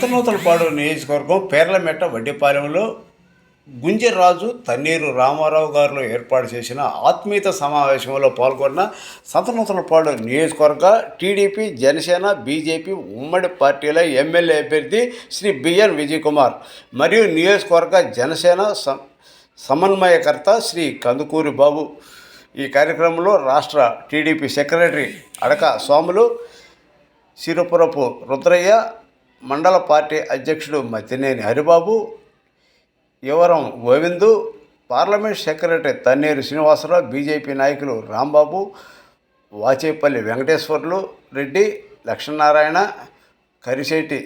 సంతనూతలపాడు నియోజకవర్గం పేర్లమెట్ట వడ్డిపాలెంలో గుంజరాజు తన్నీరు రామారావు గారిలో ఏర్పాటు చేసిన ఆత్మీయత సమావేశంలో పాల్గొన్న సంతనూతలపాడు నియోజకవర్గ టీడీపీ జనసేన బీజేపీ ఉమ్మడి పార్టీల ఎమ్మెల్యే అభ్యర్థి శ్రీ బిఎన్ విజయ్ కుమార్ మరియు నియోజకవర్గ జనసేన సమన్వయకర్త శ్రీ కందుకూరి బాబు. ఈ కార్యక్రమంలో రాష్ట్ర టీడీపీ సెక్రటరీ అడక సోములు సిరుపురపు రుద్రయ్య మండల పార్టీ అధ్యక్షుడు మతినేని Haribabu యువరం Govindu parliament secretary Tanneru Srinivasarao BJP నాయకులు రాంబాబు వాచేపల్లి వెంకటేశ్వర్లు రెడ్డి లక్ష్మీనారాయణ కరిశెట్టి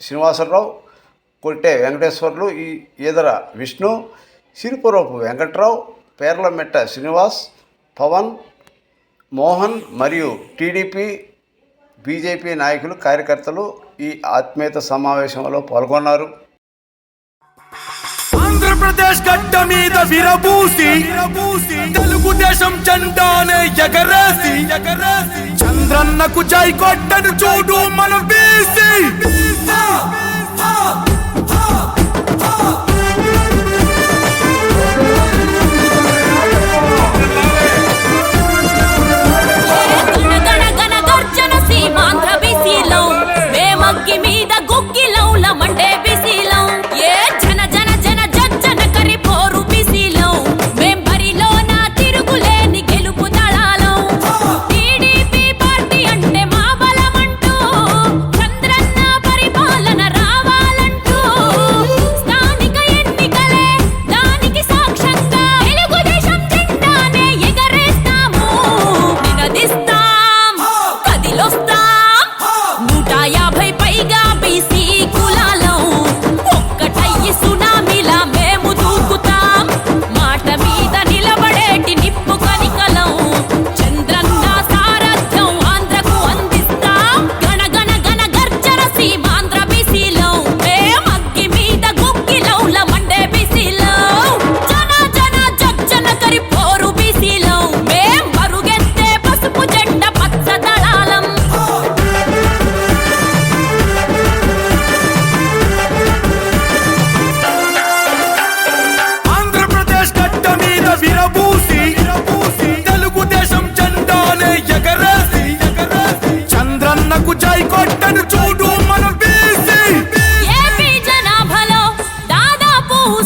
శ్రీనివాసరావు కొట్టే వెంకటేశ్వర్లు ఈ ఈదర విష్ణు సిరిపురపు వెంకట్రావు పేర్లమెట్ట శ్రీనివాస్ పవన్ మోహన్ మరియు టీడీపీ బీజేపీ నాయకులు కార్యకర్తలు ఈ ఆత్మీయత సమావేశంలో పాల్గొన్నారు. ఆంధ్రప్రదేశ్ గడ్డ మీద విరబూసి తెలుగుదేశం జెండానే ఎగరేసి ఎగరేసి చంద్రన్నకు జై కొట్టను చూడు మనం బీసీ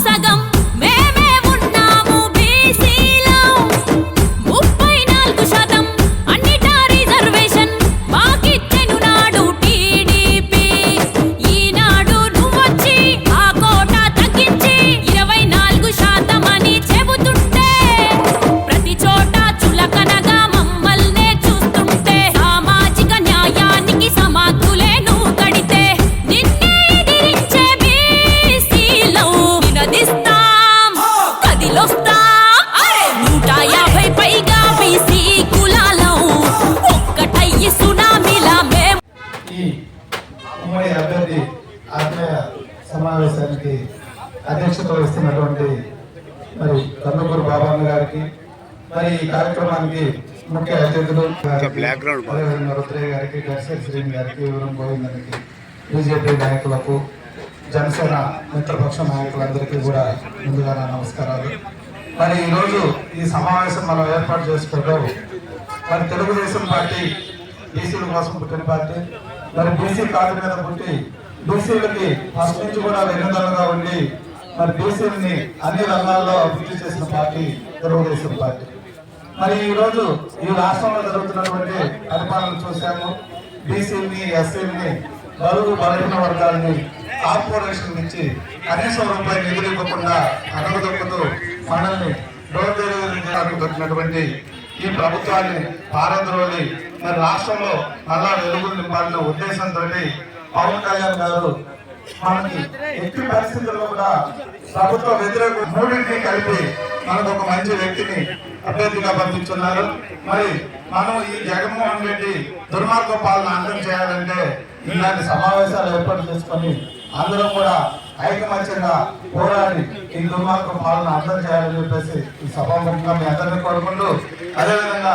సగం అధ్యక్షత వహిస్తున్నటువంటి మరి కందుకూరు బాబాన్న గారికి మరి ఈ కార్యక్రమానికి ముఖ్య అతిథులు రుద్రయ్య గారికి గడిసే శ్రీని గారికి వివరం గోవిందానికి బీజేపీ నాయకులకు జనసేన మిత్రపక్ష నాయకులందరికీ కూడా ముందుగా నా నమస్కారాలు. మరి ఈరోజు ఈ సమావేశం మనం ఏర్పాటు చేసుకోవడం మరి తెలుగుదేశం పార్టీ బీసీల కోసం పుట్టిన పార్టీ. మరి బీసీ కార్డు మీద పుట్టి బీసీలకి ఫస్ట్ నుంచి కూడా వెన్నుదన్నుగా ఉండి మరి బీసీలని అన్ని రంగాల్లో అభివృద్ధి చేసిన పార్టీ తెలుగుదేశం పార్టీ. మరి ఈ రోజు ఈ రాష్ట్రంలో జరుగుతున్నటువంటి పరిపాలన చూశాము. బీసీని ఎస్సీని బరువు బలహీన వర్గాలని కార్పొరేషన్ నుంచి కనీసం రూపాయి నిధులు ఇవ్వకుండా అడగదొక్కుతూ మనల్ని డోర్ డెలివరీ చేయడానికి దొరికినటువంటి ఈ ప్రభుత్వాన్ని పారద్రోలి మరి రాష్ట్రంలో మళ్ళా వెలుగులు నింపాలనే ఉద్దేశంతో పవన్ కళ్యాణ్ గారు మనకి ఎట్టి పరిస్థితుల్లో కూడా ప్రభుత్వ వ్యతిరేక మూడింటిని కలిపి మనకు ఒక మంచి వ్యక్తిని అభ్యర్థిగా పంపించున్నారు మరి మనం ఈ జగన్మోహన్ రెడ్డి దుర్మార్గ పాలన అంతం చేయాలంటే ఇలాంటి సమావేశాలు ఏర్పాటు చేసుకొని అందరం కూడా ఐకమత్యంగా పోరాడి ఈ దుర్మార్గ పాలన అంతం చేయాలని చెప్పేసి ఈ సభాముఖంగా మీ అందరినీ కోరుకుంటూ అదేవిధంగా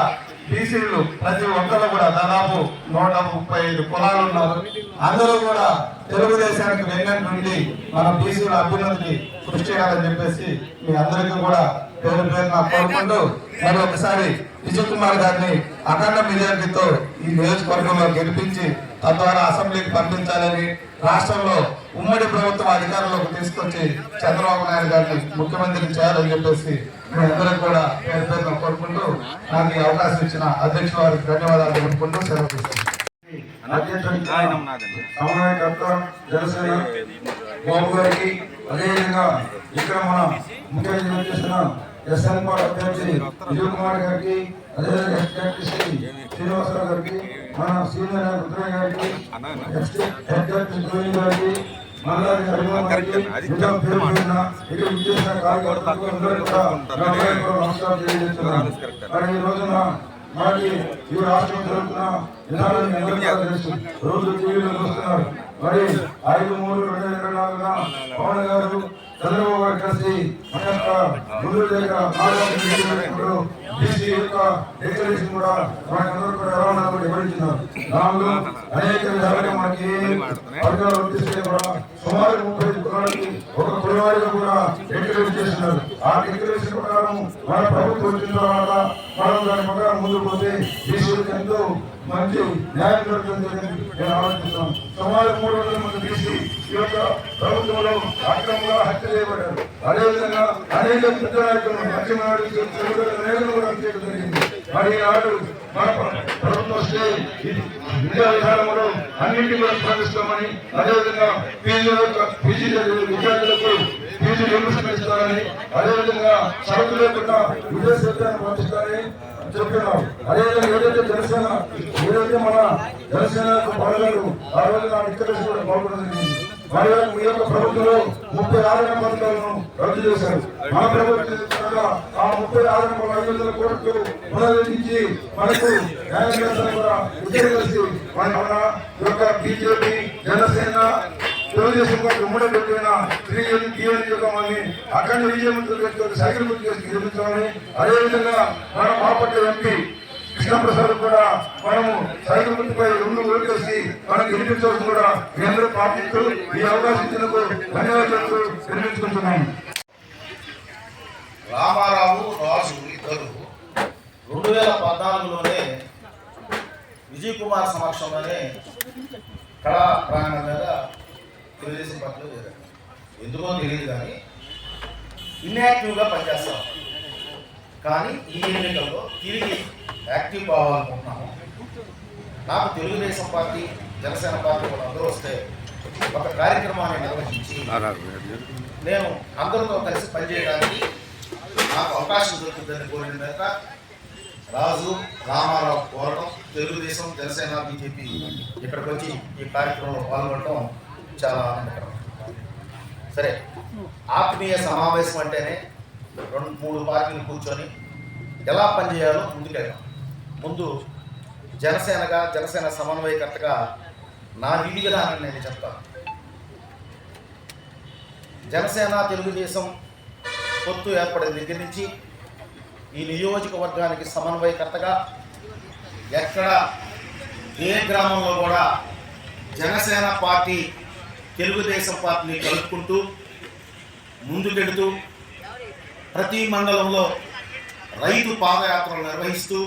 బీసీలు ప్రతి ఒక్కరు కూడా దాదాపు నూట ముప్పై ఐదు కులాలు ఉన్నారు. అందరూ కూడా తెలుగుదేశానికి వెన్నెంట నుండి మన బీసీల అభ్యున్నతికి కృషి చేయాలని చెప్పేసి మీ అందరికీ కూడా పేరు పేరున కోరుకుంటూ మరి ఒకసారి విజయ్ కుమార్ గారిని అఖండ మెజార్టీతో ఈ నియోజకవర్గంలో గెలిపించి తద్వారా అసెంబ్లీకి పంపించాలని రాష్ట్రంలో ఉమ్మడి ప్రభుత్వం అధికారంలోకి తీసుకొచ్చి చంద్రబాబు నాయుడు గారిని ముఖ్యమంత్రిని చేయాలని చెప్పేసి మీ అందరికి కూడా పేరు పేరున కోరుకుంటూ నాకు ఈ అవకాశం ఇచ్చిన అధ్యక్షుల వారికి ధన్యవాదాలు తెలుపుకుంటూ సెలవు తీసుకుంటాను సమన్వయకర్త జనసేన బాబు గారికి అదేవిధంగా ఇక్కడ మన ముఖ్య అతిథిగా చేసిన ఎస్ఎన్ పాల్ అభ్యర్థి విజయ్ కుమార్ గారికి అదేవిధంగా శ్రీనివాసరావు గారికి మన సీనియర్ రుద్రయ్య గారికి గోవింద్ గారికి ఇక్కడ నమస్కారం తెలియజేస్తున్నాను. మరి ఈ రోజున మనకి ఈ రాష్ట్రం జరుగుతున్న విధానాన్ని అందరికీ తెలుసు రోజు టీవీలో చూస్తున్నారు. మరి ఐదు మూడు రెండు వేల ఇరవై నాలుగున పవన్ గారు చంద్రబాబు గారు కలిసి మన యొక్క ముందు దగ్గర బీసీ యొక్క డిక్లరేషన్ కూడా మనకందరూ కూడా రవాణా కూడా వివరించినారు దానిలో అనేక విధాలుగా మనకి వర్గాలు వర్తిస్తే కూడా సుమారు ముప్పై ఐదు కులాలకి ఒక కులవారిగా కూడా డిక్లరేషన్ చేస్తున్నారు. ఆ డిక్లరేషన్ ప్రకారం మన ప్రభుత్వం వచ్చిన తర్వాత మనం దాని ప్రకారం ముందుకు పోతే బీసీలకు ఎంతో మంచి న్యాయం జరుగుతుందని నేను ఆలోచిస్తాను సుమారు మూడు వందల మంది బీసీ ఈ యొక్క ప్రభుత్వంలో అక్రమంగా హత్య చేయబడ్డారు. అదేవిధంగా అనేక పెద్ద నాయకులు మధ్యనాడు నాయకులు కూడా హత్య చేయడం జరిగింది. మరి ఈనాడు మన ప్రభుత్వం వస్తే విద్యా విధానంలో అన్నింటి స్పందిస్తామని అదేవిధంగా పీజీ పీజీ విద్యార్థులకు ఫీజు రియంబర్స్మెంట్ ఇస్తారని అదేవిధంగా షరతు లేకుండా విదేశ విద్యాన్ని పంపిస్తారని చెప్తున్నాం అదేవిధంగా ఏదైతే జనసేన ఏదైతే మన జనసేన పనులు ఆ రోజు నా ఇక్కడ కూడా బాగుంటుంది మరి మీ యొక్క ప్రభుత్వంలో ముప్పై ఆరు పథకాలను రద్దు చేశారు. మన ప్రభుత్వం ఆ ముప్పై ఆరు ఐదు వందల కోట్లు పునరుద్ధరించి మనకు న్యాయం కూడా ఇద్దరు కలిసి మన యొక్క బీజేపీ జనసేన తెలుగుదేశం పార్టీ ఉమ్మడి పెట్టిన శ్రీ అఖండ విజయవంతులు సైకిల్ గుర్తు చేసి నిర్మించాలని అదేవిధంగా మన బాపట్ల ఎంపీ కృష్ణప్రసాద్ కూడా మనము సైకిల్ గుర్తుపై రెండు ఓటేసి మనకు గెలిపించవచ్చు కూడా మీ అందరూ పార్టీకు ఈ అవకాశం ఇచ్చినందుకు ధన్యవాదాలు తెలిపించుకుంటున్నాము రామారావు రాజు ఇద్దరు రెండు వేల పద్నాలుగులోనే విజయ్ కుమార్ సమక్షంలోనే కళా ప్రాంగణం మీద తెలుగుదేశం పార్టీలో చేరారు. ఎందుకో తెలియదు కానీ ఇన్యాక్టివ్గా పనిచేస్తాం. కానీ ఈ ఎన్నికల్లో తిరిగి యాక్టివ్ కావాలనుకుంటున్నాము. నాకు తెలుగుదేశం పార్టీ జనసేన పార్టీ వాళ్ళందరూ వస్తే ఒక కార్యక్రమాన్ని నిర్వహించి నేను అందరితో కలిసి పనిచేయడానికి నాకు అవకాశం దొరుకుతుందని కోరిన మేరకు రాజు రామారావు కోరడం తెలుగుదేశం జనసేన బీజేపీ ఇక్కడికి వచ్చి ఈ కార్యక్రమంలో పాల్గొనడం చాలా ఆనందకరం. సరే ఆత్మీయ సమావేశం అంటేనే రెండు మూడు పార్టీలు కూర్చొని ఎలా పనిచేయాలో ముందుకెళ్ళాం ముందు జనసేనగా జనసేన సమన్వయకర్తగా నా విధి విధానాన్ని నేను చెప్తాను. జనసేన తెలుగుదేశం పొత్తు ఏర్పడిన దగ్గర నుంచి ఈ నియోజకవర్గానికి సమన్వయకర్తగా ఎక్కడ ఏ గ్రామంలో కూడా జనసేన పార్టీ తెలుగుదేశం పార్టీని కలుపుకుంటూ ముందుకెడుతూ ప్రతి మండలంలో రైతు పాదయాత్రలు నిర్వహిస్తూ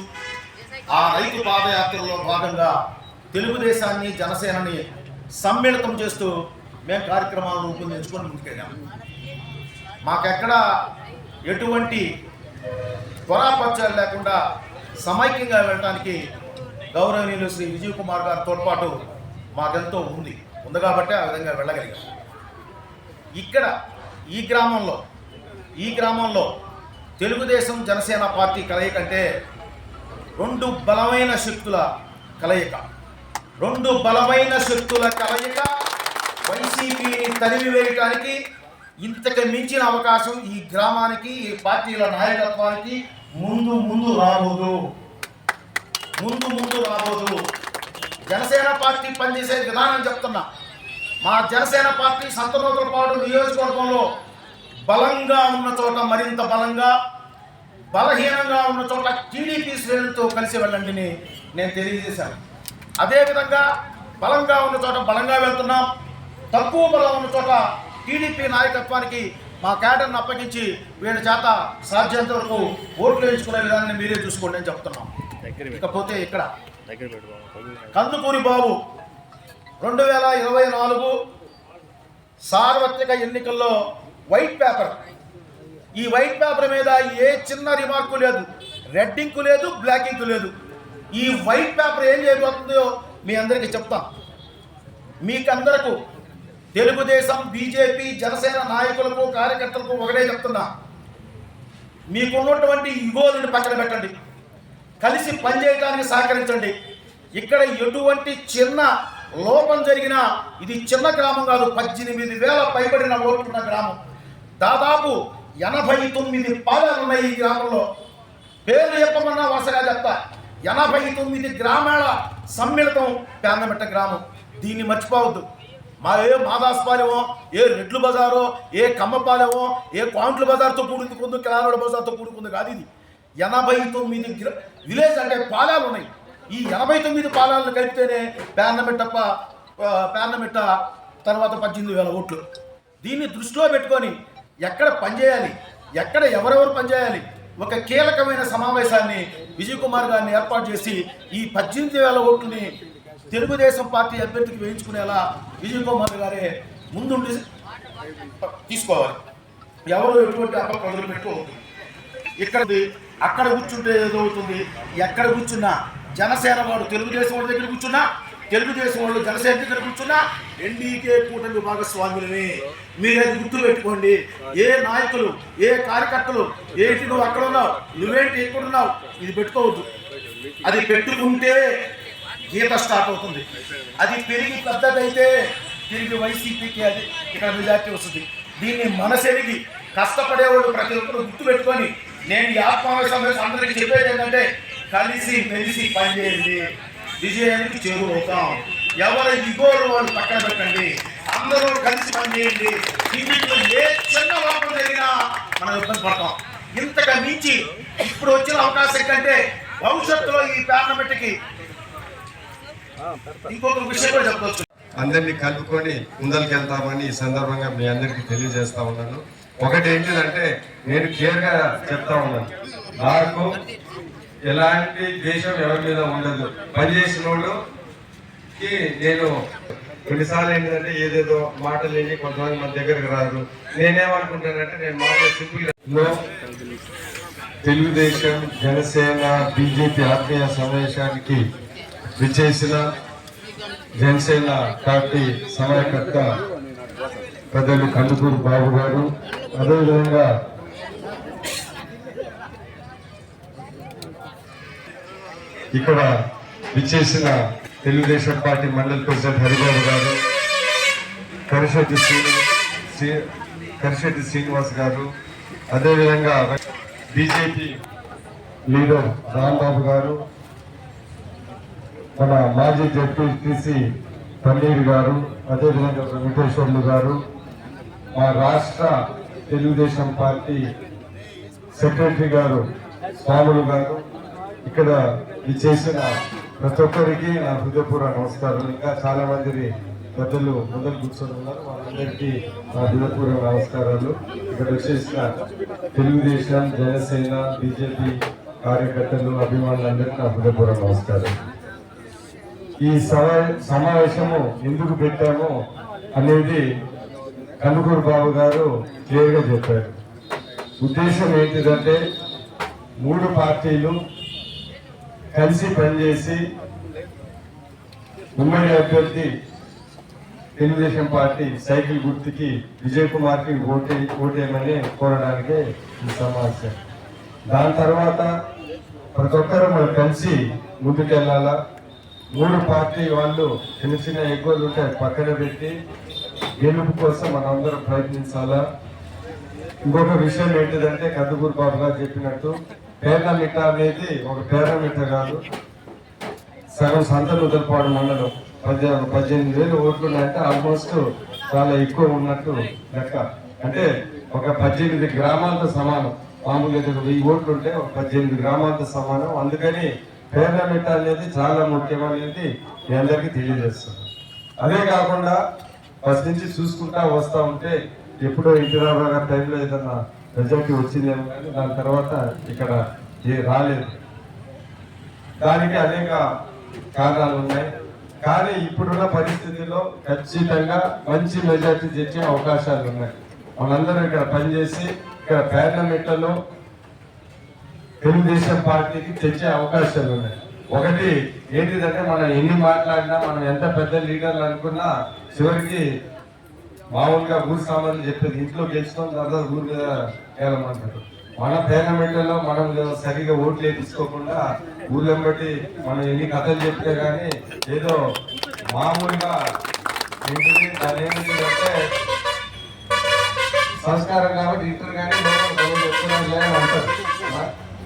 ఆ రైతు పాదయాత్రలో భాగంగా తెలుగుదేశాన్ని జనసేనని సమ్మిళితం చేస్తూ మేము కార్యక్రమాలను రూపొందించుకొని ముందుకెళ్ళాము మాకెక్కడ ఎటువంటి త్వరాపత్యాలు లేకుండా సమైక్యంగా వెళ్ళడానికి గౌరవనీయులు శ్రీ విజయ్ కుమార్ గారి తోడ్పాటు మాకెంతో ఉంది. ఉంది కాబట్టి ఆ విధంగా వెళ్ళగలిగాం. ఇక్కడ ఈ గ్రామంలో ఈ గ్రామంలో తెలుగుదేశం జనసేన పార్టీ కలయిక అంటే రెండు బలమైన శక్తుల కలయిక. రెండు బలమైన శక్తుల కలయిక వైసీపీని తరిమి వేయటానికి ఇంతకు మించిన అవకాశం ఈ గ్రామానికి ఈ పార్టీల నాయకత్వానికి ముందు ముందు రాబోదు. ముందు ముందు రాబోదు. జనసేన పార్టీ పనిచేసే విధానం చెప్తున్నా. మా జనసేన పార్టీ సంతనూతలపాడు నియోజకవర్గంలో బలంగా ఉన్న చోట మరింత బలంగా బలహీనంగా ఉన్న చోట టీడీపీ శ్రేణులతో కలిసి వెళ్ళండి అని నేను తెలియజేశాను. అదేవిధంగా బలంగా ఉన్న చోట బలంగా వెళ్తున్నాం. తక్కువ బలం ఉన్న చోట టీడీపీ నాయకత్వానికి మా క్యాడర్ని అప్పగించి వీళ్ళ చేత సాధ్యంత వరకు ఓట్లు వేయించుకునే విధానాన్ని మీరే చూసుకోండి అని చెప్తున్నాం. ఇకపోతే ఇక్కడ కందుకూరి బాబు రెండు వేల ఇరవై నాలుగు సార్వత్రిక ఎన్నికల్లో వైట్ పేపర్. ఈ వైట్ పేపర్ మీద ఏ చిన్న రిమార్కు లేదు. రెడ్ ఇంకు లేదు బ్లాక్ ఇంకు లేదు. ఈ వైట్ పేపర్ ఏం చేయబోతుందో మీ అందరికీ చెప్తాం. మీకందరకు తెలుగుదేశం బీజేపీ జనసేన నాయకులకు కార్యకర్తలకు ఒకటే చెప్తున్నా. మీకున్నటువంటి ఇగోలను పక్కన పెట్టండి. కలిసి పనిచేయడానికి సహకరించండి. ఇక్కడ ఎటువంటి చిన్న లోపం జరిగినా ఇది చిన్న గ్రామం కాదు. పద్దెనిమిది వేల పైబడిన ఓట్లున్న గ్రామం. దాదాపు ఎనభై తొమ్మిది పాదాలు ఉన్నాయి ఈ గ్రామంలో. పేరు చెప్పమన్నా వరుసగా చెప్తా. ఎనభై తొమ్మిది గ్రామాల సమ్మిళితం పేందమిట్ట గ్రామం. దీన్ని మర్చిపోవద్దు. మా ఏ మాదాస్పాలెమో ఏ రెడ్లు బజారో ఏ కమ్మపాలెమో ఏ కాంట్ల బజార్తో కూడుకుంది కిలాలోడ బజార్తో కూడుకుంది కాదు ఇది. ఎనభై తొమ్మిది విలేజ్ అంటే పాలాలు ఉన్నాయి ఈ ఎనభై తొమ్మిది పాలాలను కలిపితేనే పేర్నమిట్టప్ప పేర్నమిట్ట తర్వాత పద్దెనిమిది వేల ఓట్లు. దీన్ని దృష్టిలో పెట్టుకొని ఎక్కడ పనిచేయాలి ఎక్కడ ఎవరెవరు పనిచేయాలి ఒక కీలకమైన సమావేశాన్ని విజయ్ కుమార్ గారిని ఏర్పాటు చేసి ఈ పద్దెనిమిది వేల ఓట్లని తెలుగుదేశం పార్టీ అభ్యర్థికి వేయించుకునేలా విజయ్ కుమార్ గారే ముందుండి తీసుకోవాలి. ఎవరు ఎటువంటి అపప్రదలు పెట్టుకోవద్దు ఇక్కడది అక్కడ కూర్చుంటే ఏదో అవుతుంది. ఎక్కడ కూర్చున్నా? జనసేన వాడు తెలుగుదేశం వాడి దగ్గర కూర్చున్నా? తెలుగుదేశం వాళ్ళు జనసేన దగ్గర కూర్చున్నా ఎన్డీకే కూటమి భాగస్వాములని మీరు అది గుర్తు పెట్టుకోండి. ఏ నాయకులు ఏ కార్యకర్తలు ఏంటి నువ్వు అక్కడ ఉన్నావు నువ్వేంటి ఎక్కడ ఉన్నావు ఇది పెట్టుకోవద్దు. అది పెట్టుకుంటే గీత స్టార్ట్ అవుతుంది. అది పెరిగి పెద్దదైతే తిరిగి వైసీపీకి అది ఇక్కడ మెజార్టీ వస్తుంది. దీన్ని మనసెరిగి కష్టపడేవాళ్ళు ప్రతి ఒక్కరు గుర్తు పెట్టుకొని నేను ఈ ఆత్మావేశం అందరికీ చెప్పేది ఏంటంటే కలిసి మెలిసి పనిచేయండి. విజయానికి చేరువవుతాం ఎవరి ఇగోలు వాళ్ళు పక్కన పెట్టండి. అందరూ కలిసి పనిచేయండి. ఇందులో ఏ చిన్న లోపం జరిగినా మనం ఇబ్బంది పడతాం. ఇంతగా మించి ఇప్పుడు వచ్చిన అవకాశం కంటే భవిష్యత్తులో ఈ పార్లమెంట్కి ఇంకొక విషయం కూడా చెప్పవచ్చు అందరినీ కలుపుకొని ముందరికి వెళ్తామని ఈ సందర్భంగా మీ అందరికీ తెలియజేస్తా ఉన్నాను. ఒకటి ఏంటిదంటే నేను క్లియర్గా చెప్తా ఉన్నాను. నాకు ఎలాంటి దేశం ఎవరి మీద ఉండదు. పనిచేసిన వాళ్ళకి నేను కొన్నిసార్లు ఏంటంటే ఏదేదో మాటలు విని కొంతమంది మన దగ్గరకు రాదు. నేనేమనుకుంటానంటే నేను మామూలుగా సింపుల్ తెలుగుదేశం జనసేన బీజేపీ ఆత్మీయ సమావేశానికి విచ్చేసిన జనసేన పార్టీ సమయకర్త పెద్దలు కందుకూరు బాబు గారు. అదేవిధంగా ఇక్కడ విచ్చేసిన తెలుగుదేశం పార్టీ మండలి ప్రెసిడెంట్ హరిబాబు గారు కరిశెట్టి శ్రీను శ్రీ- కరిశెట్టి శ్రీనివాస్ గారు అదేవిధంగా బీజేపీ లీడర్ రాంబాబు గారు మన మాజీ జడ్పీటీసీ పన్నీర్ గారు అదేవిధంగా వెంకటేశ్వర్లు గారు మా రాష్ట్ర తెలుగుదేశం పార్టీ సెక్రటరీ గారు స్వాములు గారు ఇక్కడ చేసిన ప్రతి ఒక్కరికి నా హృదయపూర్వ నమస్కారం ఇంకా చాలా మంది పెద్దలు ముందరు కూర్చొని ఉన్నారు. వాళ్ళందరికీ నా హృదయపూర్వ నమస్కారాలు. ఇక్కడ వచ్చేసిన తెలుగుదేశం జనసేన బీజేపీ కార్యకర్తలు అభిమానులందరికీ నా హృదయపూర్వ నమస్కారం ఈ సమా- సమావేశము ఎందుకు పెట్టామో అనేది కనుకూరు బాబు గారు క్లియర్గా చెప్పారు. ఉద్దేశం ఏంటిదంటే మూడు పార్టీలు కలిసి పనిచేసి ఉమ్మడి అభ్యర్థి తెలుగుదేశం పార్టీ సైకిల్ గుర్తుకి విజయ్ కుమార్కి ఓటే ఓటేయమని కోరడానికి ఈ సమావేశం. దాని తర్వాత ప్రతి ఒక్కరు మనం కలిసి ముందుకెళ్ళాలా? మూడు పార్టీ వాళ్ళు చిన్న చిన్న ఎగ్గోలు ఉంటే పక్కన పెట్టి గెలుపు కోసం మనం అందరం ప్రయత్నించాలా? ఇంకొక విషయం ఏంటిదంటే కందుకూరు బాబు గారు చెప్పినట్టు పేర్లమిట్ట అనేది ఒక పేర్లమిట్ట కాదు. సగం సంతలు వదలపాడు మండలం. పద్దెనిమిది పద్దెనిమిది వేలు ఓట్లు ఉన్నాయంటే ఆల్మోస్ట్ చాలా ఎక్కువ ఉన్నట్టు లెక్క. అంటే ఒక పద్దెనిమిది గ్రామాలతో సమానం. మామూలుగా వెయ్యి ఓట్లు ఉంటే ఒక పద్దెనిమిది గ్రామాలతో సమానం. అందుకని పేర్లమిట్ట అనేది చాలా ముఖ్యమైనది మీ అందరికీ తెలియజేస్తున్నాను అదే కాకుండా ఫస్ట్ నుంచి చూసుకుంటా వస్తూ ఉంటే ఎప్పుడో ఎన్టీ రామారావు గారి టైంలో ఏదన్నా మెజార్టీ వచ్చిందేమో కానీ దాని తర్వాత ఇక్కడ ఏ రాలేదు. దానికి అనేక కారణాలు ఉన్నాయి. కానీ ఇప్పుడున్న పరిస్థితుల్లో ఖచ్చితంగా మంచి మెజార్టీ తెచ్చే అవకాశాలు ఉన్నాయి. మనందరం ఇక్కడ పనిచేసి ఇక్కడ పార్లమెంట్లలో తెలుగుదేశం పార్టీకి తెచ్చే అవకాశాలు ఉన్నాయి. ఒకటి ఏంటిదంటే మనం ఎన్ని మాట్లాడినా మనం ఎంత పెద్ద లీడర్లు అనుకున్నా చివరికి మామూలుగా ఊరు సామాన్లు చెప్పేది ఇంట్లో గెలిచినాం తర్వాత ఊరు మీద వేయాలమంటారు మన టోర్నమెంట్లలో మనం సరిగా ఓట్లు వేయించుకోకుండా ఊళ్ళని బట్టి మనం ఎన్ని కథలు చెప్తే కానీ ఏదో మామూలుగా ఏంటిది దాని ఏంటిది అంటే సంస్కారం కాబట్టి ఇంటర్ కానీ లోపల అంటారు.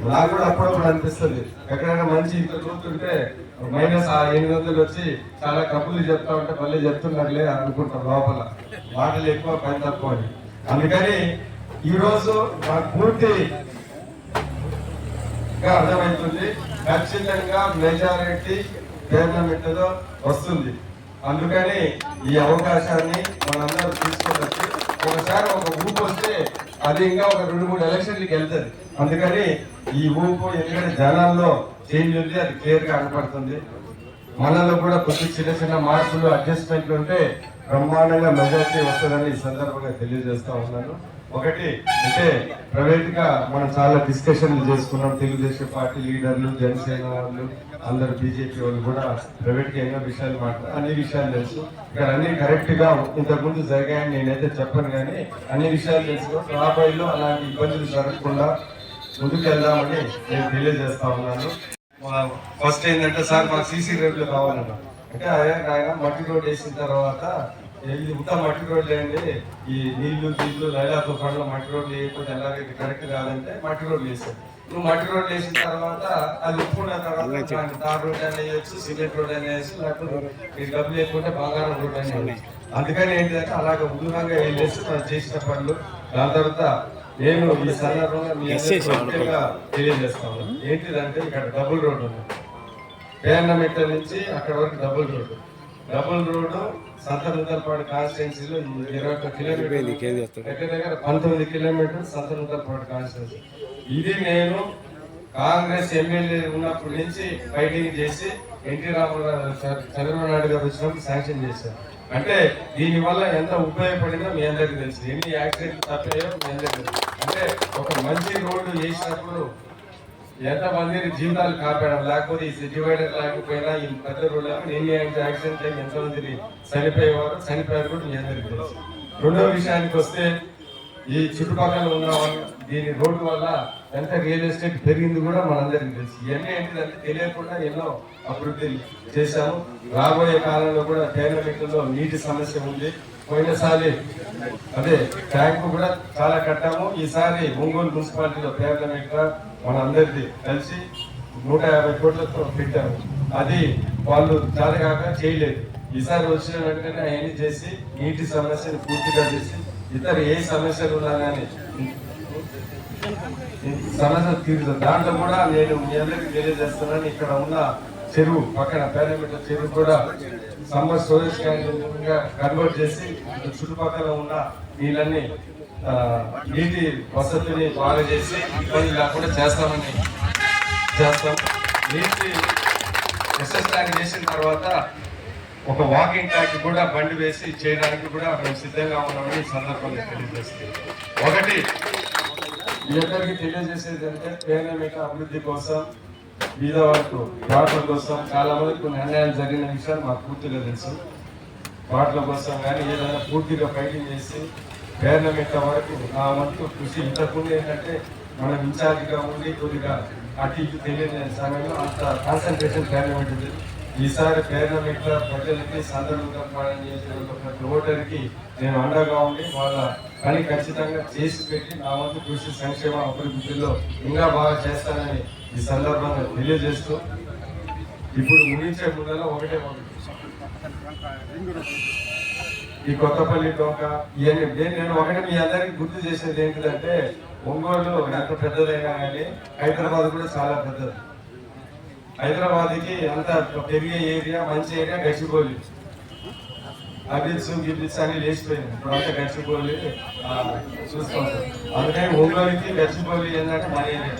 నాకు కూడా అప్పుడప్పుడు అనిపిస్తుంది. ఎక్కడైనా మంచి ఇంట్లో చూస్తుంటే మైనస్ ఆ ఎనిమిది వందలు వచ్చి చాలా కబుర్లు చెప్తా ఉంటే మళ్ళీ చెప్తున్నారులే అనుకుంటాం లోపల. మాటలు ఎక్కువ పని తక్కువ అని. అందుకని ఈరోజు రోజు నాకు పూర్తి అర్థమవుతుంది ఖచ్చితంగా మెజారిటీ పార్లమెంట్లో వస్తుంది. అందుకని ఈ అవకాశాన్ని మనందరూ తీసుకోవచ్చు ఒకసారి ఒక ఊపు వస్తే అది ఇంకా ఒక రెండు మూడు ఎలక్షన్లకి వెళ్తుంది. అందుకని ఈ ఊపు ఎందుకంటే జనాల్లో చేంజ్ ఉంది అది క్లియర్గా కనపడుతుంది. మనలో కూడా కొద్ది చిన్న చిన్న మార్పులు అడ్జస్ట్మెంట్లు ఉంటే బ్రహ్మాండంగా మెజార్టీ వస్తుందని ఈ సందర్భంగా తెలియజేస్తా ఉన్నాను. ఒకటి అంటే ప్రైవేట్గా మనం చాలా డిస్కషన్లు చేసుకున్నాం. తెలుగుదేశం పార్టీ లీడర్లు జనసేన వాళ్ళు అందరు బీజేపీ వాళ్ళు కూడా ప్రైవేట్గా ఎన్నో విషయాలు మాట్లాడారు అన్ని విషయాలు తెలుసు. ఇక్కడ అన్ని కరెక్ట్గా ఇంతకుముందు జరిగాయని నేనైతే చెప్పను కానీ అన్ని విషయాలు తెలుసు. రాబోయేలో అలాంటి ఇబ్బందులు జరగకుండా ముందుకు వెళ్దామని నేను తెలియజేస్తా ఉన్నాను. ఫస్ట్ ఏంటంటే సార్ మాకు సీసీ రోడ్లు కావాలన్న. అంటే అదే ఆయన మట్టి రోడ్ వేసిన తర్వాత ఇది ఉత్త మట్టి రోడ్లు ఏంటి ఈ నీళ్ళు నీళ్ళు లైలా తుఫాన్లో మట్టి రోడ్లు వేయకపోతే ఎలాగ ఇది కరెక్ట్ కాదంటే మట్టి రోడ్లు వేసాడు నువ్వు మట్టి రోడ్లు వేసిన తర్వాత అది ఉప్పున్న తర్వాత తార్ రోడ్ అని వేయచ్చు సిమెంట్ రోడ్ అని వేసి లేకపోతే డబ్బులు లేకుంటే బంగారం రోడ్ అని వేయచ్చు. అందుకని ఏంటంటే అలాగ దూరంగా వెళ్ళేసి మనం చేసిన పనులు. దాని తర్వాత నేను ఈ సందర్భంగా మీ తెలియజేస్తాను. ఏంటిదంటే ఇక్కడ డబుల్ రోడ్ ఉంది. పేర్నమెట్ట నుంచి అక్కడ వరకు double road. Double road Santhanuthalapadu కాన్స్టిట్యున్సీలో ఇరవై ఒక్క కిలోమీటర్ దగ్గర దగ్గర పంతొమ్మిది కిలోమీటర్ సంతనూతలపాడు కాన్స్టిట్యున్సీ. ఇది నేను కాంగ్రెస్ ఎమ్మెల్యే ఉన్నప్పటి నుంచి ఫైటింగ్ చేసి ఎన్టీ రామారావు చంద్రబాబు నాయుడు గారు వచ్చినప్పుడు శాంక్షన్ చేశారు. అంటే దీని వల్ల ఎంత ఉపయోగపడిందో మీ అందరికీ తెలుసు. ఎన్ని యాక్సిడెంట్లు తప్పాయో మీ అందరికీ తెలుసు. అంటే ఒక మంచి రోడ్డు వేసినప్పుడు ఎంత జీవితాలు కాపాడాం లేకపోతే ఈ డివైడర్ లేకపోయినా ఈ పెద్ద రోడ్డు లేకపోతే ఎన్ని యాక్సిడెంట్ అయ్యి ఎంత చనిపోయేవారు చనిపోయారు కూడా మీ అందరికీ తెలుసు. రెండో విషయానికి వస్తే ఈ చుట్టుపక్కల ఉన్న దీని రోడ్డు వల్ల ఎంత రియల్ ఎస్టేట్ పెరిగింది కూడా మనందరికీ తెలుసు. ఇవన్నీ ఏంటిదంటే తెలియకుండా ఎన్నో అభివృద్ధి చేశాము. రాబోయే కాలంలో కూడా టైలమెంట్లో నీటి సమస్య ఉంది. పోయినసారి అదే ట్యాంకు కూడా చాలా కట్టాము. ఈసారి ఒంగోలు మున్సిపాలిటీలో పేర్లమెంట్ మన అందరిది కలిసి నూట యాభై కోట్లతో పెట్టాము. అది వాళ్ళు కాక చేయలేదు. ఈసారి వచ్చిన వెంటనే అవన్నీ చేసి నీటి సమస్యను పూర్తిగా చేసి ఇతర ఏ సమస్యలు ఉన్నా కానీ సమస్య తీరుతుంది దాంట్లో కూడా నేను మీ అందరికీ తెలియజేస్తున్నాను. ఇక్కడ ఉన్న చెరువు పక్కన పేరమిట చెరువు కూడా సమ్మర్ స్టోరేజ్గా కన్వర్ట్ చేసి చుట్టుపక్కల ఉన్న నీళ్ళని నీటి వసతిని బాగా చేసి ఇబ్బంది లేకుండా చేస్తామని చేస్తాం. నీటి ఎస్ఎస్ ట్యాంక్ చేసిన తర్వాత ఒక వాకింగ్ ట్యాంక్ కూడా బండి వేసి చేయడానికి కూడా మేము సిద్ధంగా ఉన్నామని సందర్భాన్ని సందర్భంగా తెలియజేస్తుంది. ఒకటి మీ అందరికీ తెలియజేసేది అంటే పేదమిక అభివృద్ధి కోసం బీద వరకు వాటర్ కోసం చాలా మంది కొన్ని అన్యాయాలు జరిగిన విషయాలు మాకు పూర్తిగా తెలుసు. వాటల కోసం కానీ ఏదైనా పూర్తిగా ఫైటింగ్ చేసి గవర్నమెంట్ వరకు నా వంతు కృషి ఇంతకుముందు ఏంటంటే మనం ఇన్ఛార్జిగా ఉండి కొద్దిగా అటు ఇటు తెలియని సమయంలో అంత కాన్సన్ట్రేషన్ పేర్లమెంట్ ఉంది ఈసారి పేర్లమిక ప్రజలకి సందర్భంగా ప్రతి ఓటర్కి నేను అండగా ఉండి వాళ్ళ పని ఖచ్చితంగా చేసి పెట్టి నా వంతు కృషి సంక్షేమ అభివృద్ధిలో ఇంకా బాగా చేస్తానని ఈ సందర్భంగా తెలియజేస్తూ ఇప్పుడు ముగించే ముందర ఒకటే ఒకటి ఈ కొత్తపల్లి టోక ఇవన్నీ నేను- ఒకటి మీ అందరికీ గుర్తు చేసేది ఏంటిదంటే ఒంగోలు ఎంత పెద్దదైనా కానీ హైదరాబాద్ కూడా చాలా పెద్దది. హైదరాబాద్కి అంత పెరిగే ఏరియా మంచి ఏరియా గచ్చిబౌలి. అభిల్స్ గిబిల్స్ అని లేచిపోయింది ఇప్పుడు అంతా గచ్చిపోలి చూస్తాం అందుకని ఒంగోలుకి గచ్చిపోలి ఏంటంటే మన ఏరియా.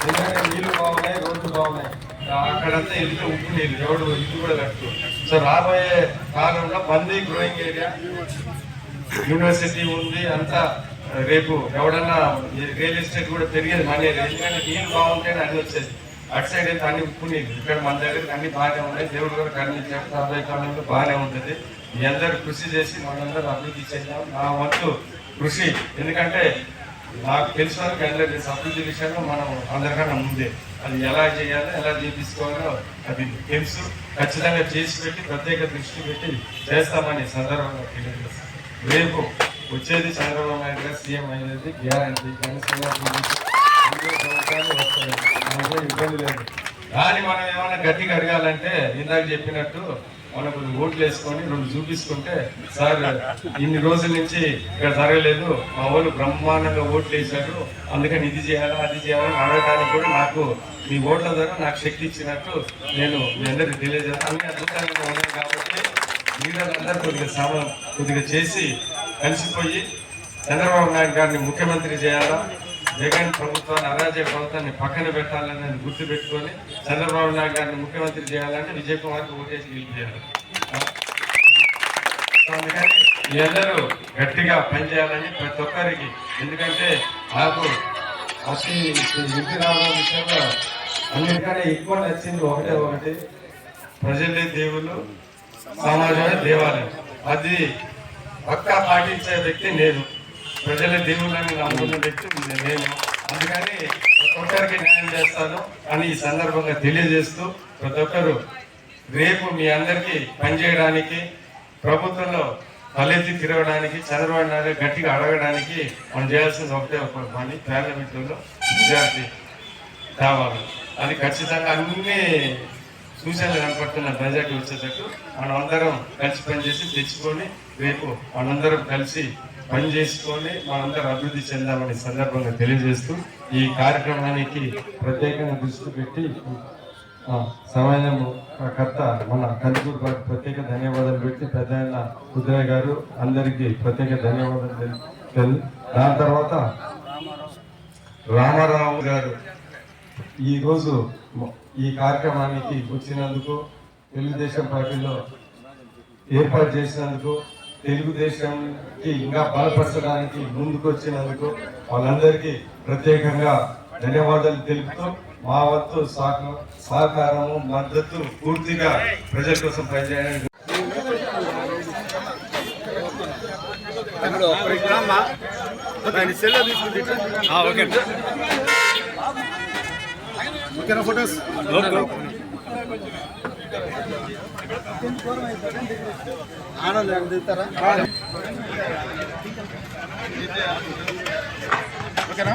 ఎందుకంటే నీళ్ళు బాగున్నాయి రోడ్లు బాగున్నాయి అక్కడంతా వెళ్తే ఉప్పు నీళ్ళు ఎవడు ఇల్లు కూడా కట్టు సో రాబోయే కాలంలో మంది గ్రోయింగ్ ఏరియా యూనివర్సిటీ ఉంది అంతా రేపు ఎవడన్నా రియల్ ఎస్టేట్ కూడా పెరిగేది మన ఏరియా ఎందుకంటే నీళ్ళు బాగుంటేనే అన్ని వచ్చేది అటు సైడ్ అయితే అన్ని ఉప్పు నీళ్ళు ఇక్కడ మన దగ్గర అన్ని బాగానే ఉన్నాయి దేవుడు కూడా కరుణించాడు రాబోయే కాలంలో బాగానే ఉంటుంది మీ అందరూ కృషి చేసి మనందరూ అభివృద్ధి చేద్దాం నా వంతు కృషి ఎందుకంటే నాకు తెలిసిన వరకు అందరికీ అభివృద్ధి విషయంలో మనం అందరికన్నా ముందే. అది ఎలా చేయాలో ఎలా చేపించుకోవాలో అది తెలుసు. ఖచ్చితంగా చేసి పెట్టి ప్రత్యేక దృష్టి పెట్టి చేస్తామని సందర్భంగా తెలియజేస్తాం రేపు వచ్చేది చంద్రబాబు నాయుడు గారు సీఎం అయ్యేది గ్యారంటీ. జనసేన ఇబ్బంది లేదు. కానీ మనం ఏమైనా గట్టిగా కడగాలంటే ఇందాక చెప్పినట్టు మనం కొన్ని ఓట్లు వేసుకొని రెండు చూపించుకుంటే సార్ ఇన్ని రోజుల నుంచి ఇక్కడ జరగలేదు. మా వాళ్ళు బ్రహ్మాండంగా ఓట్లు వేశారు. అందుకని ఇది చేయాలా అది చేయాలని అడగడానికి కూడా నాకు మీ ఓట్ల ద్వారా నాకు శక్తి ఇచ్చినట్టు నేను మీ అందరికీ తెలియజేస్తాను అన్ని అద్భుతంగా ఉన్నాయి కాబట్టి మీరందరూ కొద్దిగా సమ కొద్దిగా చేసి కలిసిపోయి చంద్రబాబు నాయుడు గారిని ముఖ్యమంత్రి చేయాలా జగన్ ప్రభుత్వాన్ని అరాజక ప్రభుత్వాన్ని పక్కన పెట్టాలని గుర్తు పెట్టుకొని చంద్రబాబు నాయుడు గారిని ముఖ్యమంత్రి చేయాలని విజయ్ కుమార్కి ఓటేసి గెలిపేయాలి అందుకని అందరూ గట్టిగా పనిచేయాలని ప్రతి ఒక్కరికి. ఎందుకంటే నాకు అతి ఇంటి రావడం విషయంలో అందుకనే ఎక్కువ నచ్చింది ఒకటే ఒకటి. ప్రజలే దేవుళ్ళు సమాజమే దేవాలయం. అది పక్కా పాటించే వ్యక్తి నేను. ప్రజల దేవుళ్ళని నమ్ముకున్న వ్యక్తి నేను అందుకని ప్రతి ఒక్కరికి న్యాయం చేస్తాను. అని ఈ సందర్భంగా తెలియజేస్తూ ప్రతి ఒక్కరు రేపు మీ అందరికీ పనిచేయడానికి ప్రభుత్వంలో తలెత్తి తిరగడానికి చంద్రబాబు నాయుడు గట్టిగా అడగడానికి మనం చేయాల్సింది ఒకటే ఒక పని పార్లమెంట్లో విద్యార్థి కావాలి. అది ఖచ్చితంగా అన్ని సూచనలు కనపడుతున్న ప్రజలకు వచ్చేటట్టు మనం అందరం కలిసి పనిచేసి తెచ్చుకొని రేపు మనందరం కలిసి పని చేసుకొని మనందరం అభివృద్ధి చెందామని సందర్భంగా తెలియజేస్తూ ఈ కార్యక్రమానికి ప్రత్యేకంగా దృష్టి పెట్టి సమాజం కర్త మన కందుకూరు గారికి ప్రత్యేక ధన్యవాదాలు పెట్టి పెద్ద కుదిరే గారు అందరికీ ప్రత్యేక ధన్యవాదాలు తెలి- దాని తర్వాత రామారావు గారు ఈరోజు ఈ కార్యక్రమానికి వచ్చినందుకు తెలుగుదేశం పార్టీలో ఏర్పాటు చేసినందుకు తెలుగుదేశంకి ఇంకా బలపరచడానికి ముందుకొచ్చినందుకు వాళ్ళందరికీ ప్రత్యేకంగా ధన్యవాదాలు తెలుపుతూ మా వంతు సహకారము మద్దతు పూర్తిగా ప్రజల కోసం పనిచేయడానికి ఓకేనా ఫొటోస్ ఆనంద్ దిగుతారా ఓకేనా?